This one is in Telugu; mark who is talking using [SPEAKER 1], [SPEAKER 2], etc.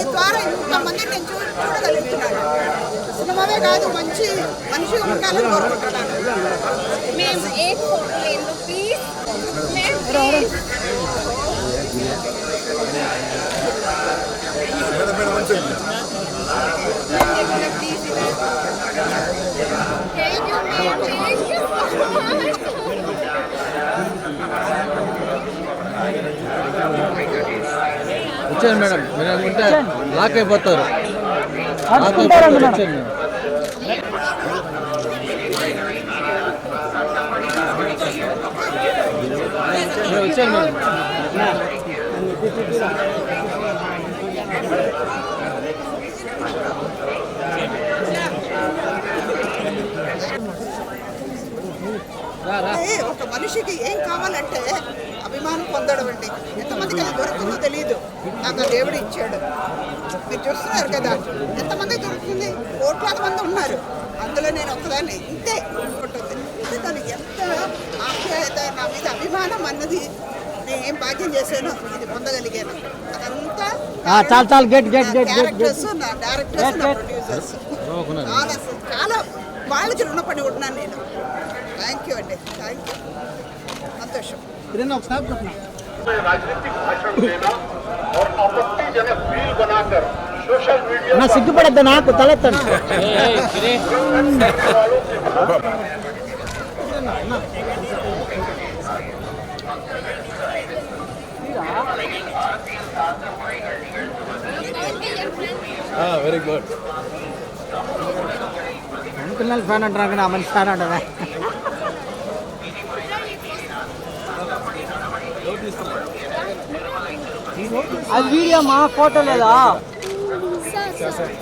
[SPEAKER 1] ఈ ద్వారా ఇంతమంది నేను చూ చూడగలుగుతున్నాను. సినిమావే కాదు మంచి మనిషి ఉండాలని కోరుకుంటున్నాను.
[SPEAKER 2] మేము ప్లీజ్ థ్యాంక్ యూ
[SPEAKER 3] వచ్చాను మేడం. మీరు అనుకుంటే లాక్ అయిపోతారు. లాక్ అయిపోతారు వచ్చాను మేడం? వచ్చాను మేడం.
[SPEAKER 1] ఒక మనిషికి ఏం కావాలంటే అభిమానం పొందడం అండి. ఎంతమందికి అది దొరుకుతుందో తెలియదు నాకు దేవుడు ఇచ్చాడు. మీరు చూస్తున్నారు కదా ఎంతమంది దొరుకుతుంది? కోట్లాది మంది ఉన్నారు. అందులో నేను ఒక్కదాన్ని ఇంతే ఉంటుంది దానికి ఎంత ఆప్యాయత నా మీద అభిమానం అన్నది నేను ఏం భాగ్యం చేశానో ఇది పొందగలిగాను. అదంతా క్యారెక్టర్స్ నా డైరెక్టర్స్ నా ప్రొడ్యూసర్స్ చాలా వాళ్ళకి రుణపడి ఉన్నాను నేను. థ్యాంక్ యూ అండి థ్యాంక్ యూ సంతోషం
[SPEAKER 4] राजनीतिक भाषण देना और आपत्तिजनक रील बनाकर सोशल मीडिया
[SPEAKER 5] నా సిగ్గుపడద్దు నాకు తలెత్తండి
[SPEAKER 4] वालों के
[SPEAKER 3] వెరీ గుడ్
[SPEAKER 5] పిల్లలు ఫ్యాన్ అంటారు కానీ ఆ మనిషి ఫ్యాన్ అంటారా అది వీడియో మా ఫోటో లేదా
[SPEAKER 2] సార్ సార్